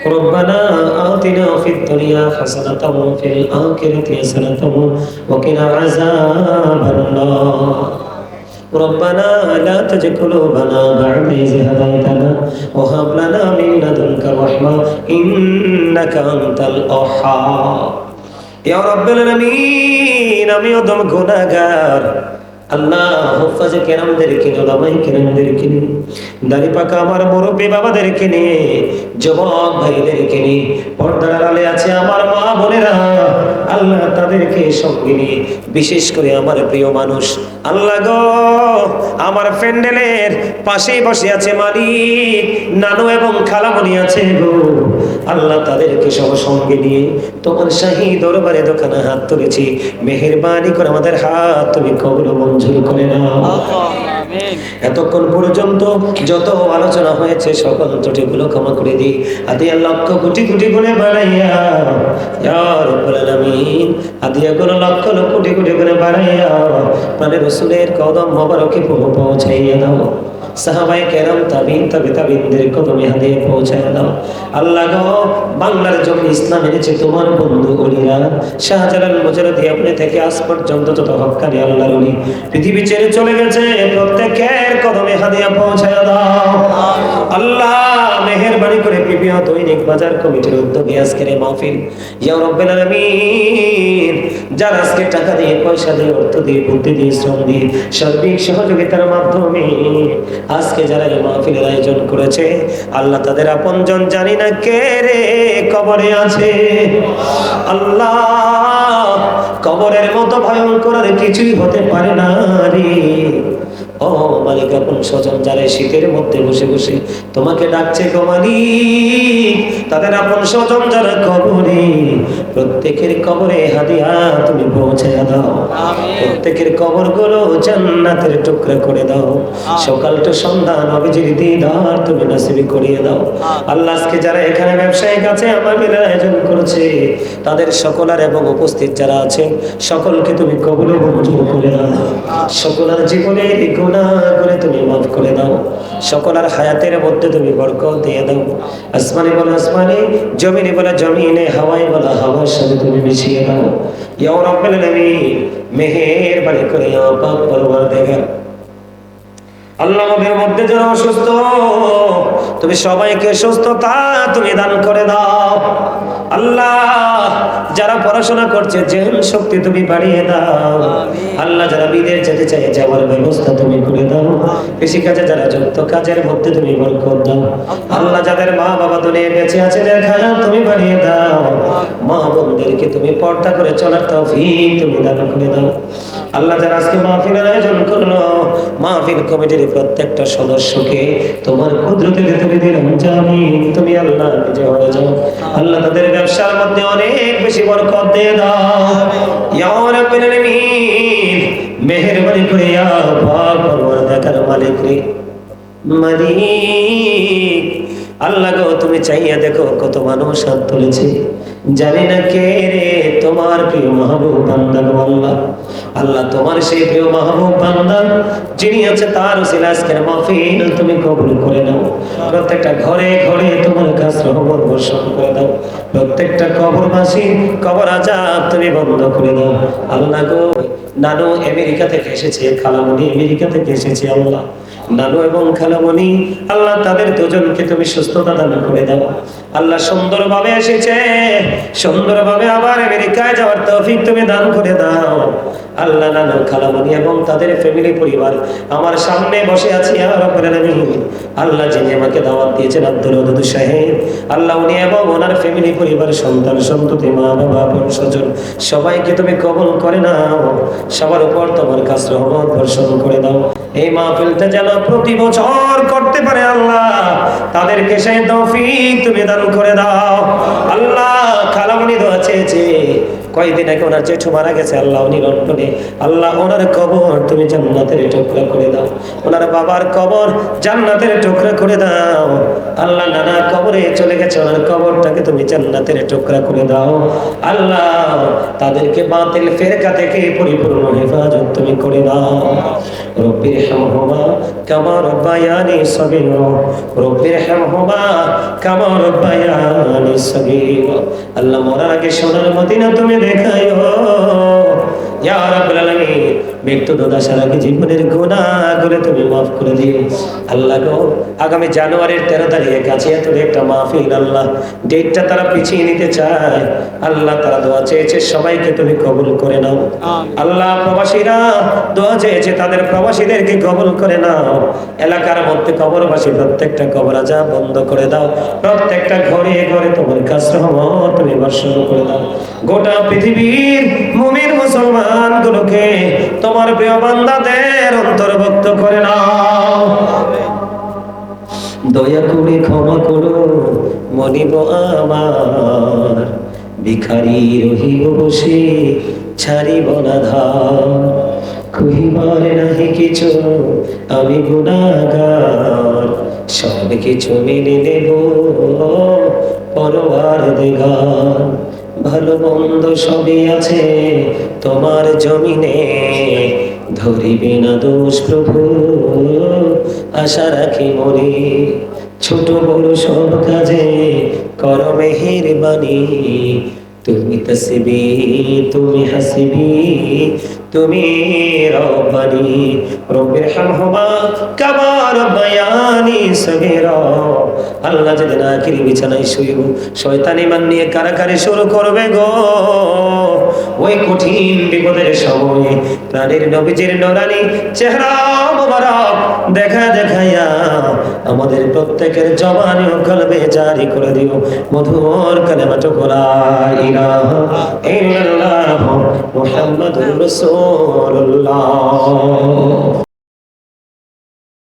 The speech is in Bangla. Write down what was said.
ربنا آتنا في الدنيا حسنة وفي الآخرة حسنة وقنا عذاب النار ربنا لا تزغ قلوبنا بعد إذ هديتنا وهب لنا من لدنك رحمة إنك أنت الوهاب يا رب العالمين আমি অদম গুনাহগার আল্লাহ হুফাজে কেরামদেরকে ওলামাই কেরামদেরকে নিয়ে দাড়ি পাকা আমার মুরব্বী বাবাদেরকে নিয়ে, যুবক ভাইদেরকে নিয়ে, পর্দার আড়ালে আছে আমার মা বোনেরা। আল্লাহ তাদেরকে সঙ্গে নিয়ে, বিশেষ করে আমার প্রিয় মানুষ। আল্লাহ গো, আমার প্যান্ডেলের পাশেই বসে আছে মালিক, নানু এবং খালামণি আছে গো। আল্লাহ তাদেরকে সব সঙ্গে নিয়ে তোমার শাহী দরবারে দোকানে হাত তুলেছি। মেহেরবানি করে আমাদের হাত তুমি কবর মঞ্জুর করে না এতক্ষণ পর্যন্ত যত আলোচনা হয়েছে সকল ত্রুটিগুলো ক্ষমা করে দিই। আদিয়া লক্ষ কোটি কোটি করে বাড়াইয়া, ইয়া আদিয়া গুলো লক্ষ লক্ষ কোটি কোটি করে বাড়াইয়া মানে রসুলের কদম মোবারকে পৌঁছাইয়া দাও। সাহাবাই কেরাম তাবিন তাবি তাবিনদের কদমে হাদিয়ে পৌঁছায় দাও। আল্লাহ গো, বাংলার জমি ইসলাম এনেছে তোমার বন্ধু অলিরা। শাহজালাল মুজারদি আপনি থেকে আজ পর্যন্ত যত হকানি আল্লাহর অলি পৃথিবী ছেড়ে চলে গেছে, প্রত্যেকের কদমে হাদিয়া পৌঁছায় দাও। আল্লাহ, মেহেরবানি করে পিপিও দৈনিক বাজার কমিটির উদ্যোগে আজকের এই মাহফিল। ইয়া রব্বুল আলামিন, যারা আজকে টাকা দিয়ে, পয়সা দিয়ে, অর্থ দিয়ে, বুদ্ধি দিয়ে, শ্রম দিয়ে, সার্বিক সহযোগিতার মাধ্যমে আজকে যারা এই মাহফিলের আয়োজন করেছে, আল্লাহ তাদের আপনজন জানি না কে রে কবরে আছে। আল্লাহ, কবরের মতো ভয়ঙ্কর কিছুই হতে পারে না রে। ও মালিক আপন স্বজন যারা শীতের মধ্যে বসে বসে তোমাকে ডাকছে গো মালিক তাদের আপন স্বজন যারা কবরে প্রত্যেকের কবরে হাদিয়া তুমি পৌঁছে দাও। প্রত্যেকের কবরগুলো জান্নাতের টুকরা করে দাও। সকাল তো সন্ধ্যা নবীজির দিদার তুমি নসিবি করিয়ে দাও। আল্লাহ আজকে যারা এখানে ব্যবসায়িক আছে আমার আয়োজন করেছে। তাদের সকলার এবং উপস্থিত যারা আছে সকলকে তুমি কবল মঞ্জুর করে দাও। সকলের জীবনে গুণা করে তুমি মাফ করে দাও। সকল আর হায়াতের মধ্যে তুমি বরকত দিয়ে দাও। আসমানি বলে আসমানি, জমিনে বলে জমিনে হাওয়াই বলে হাওয়ার সাথে তুমি মিশিয়ে দাও। ইয়া রব্বুল আলামিন, মেহেরবানি করে ইয়া পাক পরওয়ারদিগার। আল্লাহ আমাদের মধ্যে যারা অসুস্থ, তুমি সবাইকে সুস্থতা তুমি দান করে দাও। আল্লাহ, যারা পড়াশোনা করছে জেন শক্তি তুমি বাড়িয়ে দাও। আল্লাহ, যারা বিদেশ যেতে চাই যাওয়ার ব্যবস্থা তুমি করে দাও। কৃষি কাজে যারা যুক্ত, কাজের মধ্যে তুমি বরকত দাও। আল্লাহ, যাদের মা বাবা দুনিয়া বেঁচে আছে দেখা তুমি বাড়িয়ে দাও। মা বোনদেরকে তুমি পর্দা করে চলার তৌফিক তুমি দান করে দাও। আল্লাহ যারা আজকে মাহফিলের আয়োজন করল, মাহফিল কমিটির প্রত্যেকটা সদস্যকে তোমার কুদরতে তুমি দিলাম জামিন তুমি আল্লাহ নিজে হয়ে যাও। আল্লাহ তাদের ব্যবসার মধ্যে অনেক বেশি বরকত দিয়ে দাও। ইয়া রাব্বুল করে ইয়া মালিক রে। মালিক, আল্লাহ গো তুমি চাইয়া দেখো কত মানুষ হাত তুলেছে। জানি না কে রে তোমার প্রিয় মাহবুব বান্দা। আল্লাহ আল্লাহ তোমার সেই প্রিয় মাহবুব বান্দা, যিনি আছে তার উসিলা আজকের মাহফিল, তুমি কবুল করে নাও। প্রত্যেকটা ঘরে ঘরে তোমার কাছ রহমত বর্ষণ করে দাও। প্রত্যেকটা কবর কবরবাসী কবর আজাব তুমি বন্ধ করে দাও। আল্লাহ গো, নানু আমেরিকা থেকে এসেছে, খালামণি আমেরিকা থেকে এসেছে, আল্লাহ। নানু এবং খালামণি, আল্লাহ তাদের দুজনকে তুমি সুস্থতা দান করে দাও। আল্লাহ সুন্দরভাবে এসেছে, সুন্দরভাবে আবার আমেরিকায় যাওয়ার তৌফিক তুমি দান করে দাও। আল্লাহ, নানু, খালামণি এবং তাদের ফ্যামিলি পরিবার, আমার সামনে বসে আছি আল্লাহ যিনি আমাকে দাওয়াত দিয়েছেন, আব্দুল সাহেব, আল্লাহ উনি এবং ওনার ফ্যামিলি পরিবার সন্তান সন্ততি মা, বাবা, বোন, স্বজন, সবাইকে তুমি কবল করে নাও। সবার উপর তোমার কাছে রহমত বর্ষণ করে দাও। এই মাহফিলটা যেন প্রতি বছর করতে পারে আল্লাহ, তাদেরকে সেই তৌফিক তুমি দান করে দাও। আল্লাহ খালামণি দোয়া চেয়েছে। কয়েকদিন আগে ওনার জেঠু মারা গেছে, আল্লাহ উনি আল্লাহ ওনার কবর তুমি জান্নাতের টুকরা করে দাও। ওনার বাবার কবর জান্নাতের টুকরা করে দাও। আল্লাহ নানা কবরে চলে গেছে, ওনার কবরটাকে তুমি জান্নাতের টুকরা করে দাও। আল্লাহ তাদেরকে বাতিল ফেরকা থেকে পরিপূর্ণ হেফাজত তুমি করে দাও। রব্বির রব্বির আল্লাহ মরার আগে সোনার মদিনা তুমি দেখাইও। মৃত্যু দশার আগে জীবনের গুনাহগুলো তুমি মাফ করে দিও। আল্লাহ গো আগামী জানুয়ারির তেরো তারিখে কাছে এত একটা মাহফিল আল্লাহ ডেটটা তারা পিছিয়ে নিতে চায়। আল্লাহ তারা দোয়া চেয়েছে সবাইকে তুমি কবুল করে নাও। আল্লাহ প্রবাসীরা দোয়া চেয়েছে তাদের প্রবাসীদেরকে কবুল করে নাও। এলাকার মধ্যে কবরবাসী প্রত্যেকটা কবর আজা বন্ধ করে দাও। প্রত্যেকটা ঘরে ঘরে তোমার কাজ রহমত তুমি বর্ষণ করে দাও। গোটা পৃথিবীর মুমিন মুসলমান গুলোকে তোমার প্রিয় বান্দাদের অন্তর্ভুক্ত করে নাও। দয়া করে ক্ষমা করো, মনিব আমার। ভিখারি রহিব বসে ছাড়িব না ধার। কহিবার নাহি কিছু, আমি গুণাগার। সব কিছু মেনে নেব পরবার দেগার। ভালো মন্দ সবই আছে, তোমার জমিনে ধরিবে না দোষ প্রভু। আশা রাখি মরি ছোট বড় সব কাজে কর মেহের বাণী তুমি তসবি, তুমি হাসিবি তুমি রব্বানি, রব্বির হামহুমা কামা রব্বায়ানি সগীরা। আল্লাহ যেদিন আখিরি বিছানায় শুইব, শয়তানি মান নিয়ে কারাকারি শুরু করবে গো। ওই কঠিন বিপদের সময় প্রাণীর নবীজির নরানি চেহারা মোবারক দেখা দেখাইয়া আমাদের প্রত্যেকের জবানি ও কলবে জারি করে দিও। মধুর কালেমাটো লা ইলাহা ইল্লাল্লাহ মুহাম্মাদুর রাসূলুল্লাহ